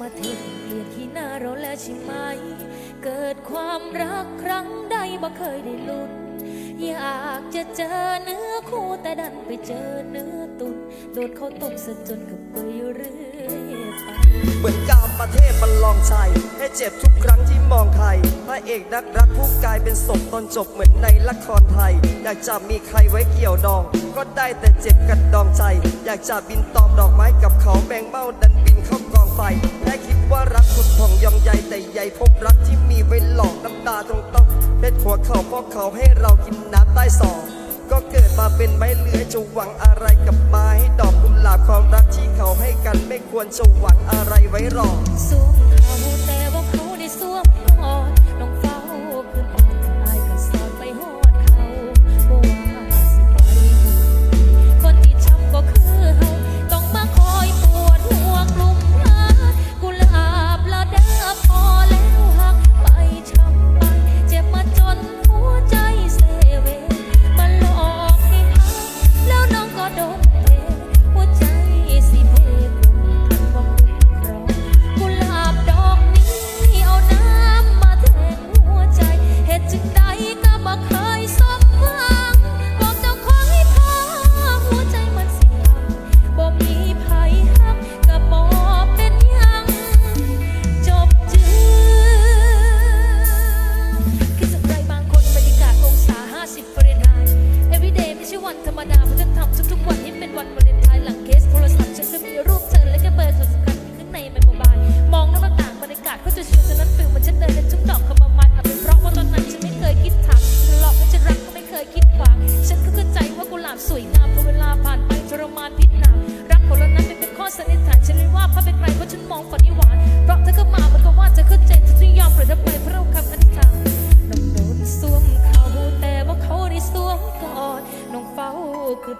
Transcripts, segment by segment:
มาถึงเกลียดที่หน้าเราแล้วใช่ไหม เกิดความรักครั้งใดบ่เคยได้ลุ้นอยากจะเจอเนื้อคู่แต่ดันไปเจอเนื้อตุนโดนเขาตบซะจนกับเปยเรื่อยไปเหมือนกามประเทศมันลองชัยให้เจ็บทุกครั้งที่มองใครพระเอกนักรักผู้กลายเป็นศพตอนจบเหมือนในละครไทย อยากจะมีใครไว้เกี่ยวดอง ก็ได้แต่เจ็บกันดองใจ อยากจะบินตอมดอกไม้กับเขาแบงเบ้าดันบิน ไฟและคิดว่ารักคุณผ่องยองใยแต่ใหญ่พบรักที่มีไว้หลอกน้ำตาตรงต้องเพชรหัวเขาพ่อเขาให้เรากินน้ำใต้ศอกก็เกิดมาเป็นไม้เลื้อยจะหวังอะไรกับไม้ดอกกุหลาบความรักที่เขาให้กันไม่ควรจะหวังอะไรไว้หรอก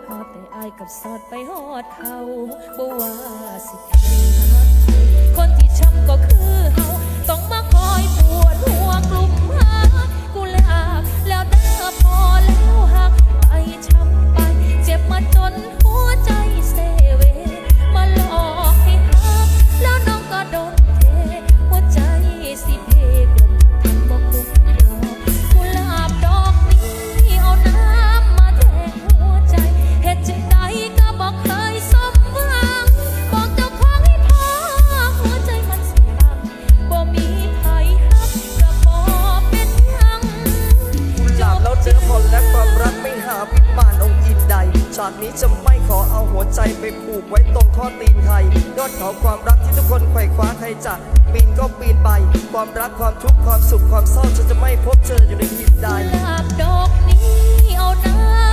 พอแต่อายกับสอดไปหอดเขาบ่ว่าสิครหาใครคนที่ช้ำก็คือ ชาตินี้จะไม่ขอเอาหัวใจไปผูกไว้ตรงข้อตีนใครยอดเขาความรักที่ทุกคนไขว่คว้าใครจะปีนก็ปีนไป ความรักความทุกข์ความสุขความเศร้าฉันจะไม่พบเจออยู่ในทิศใดดอกนี้เอาน้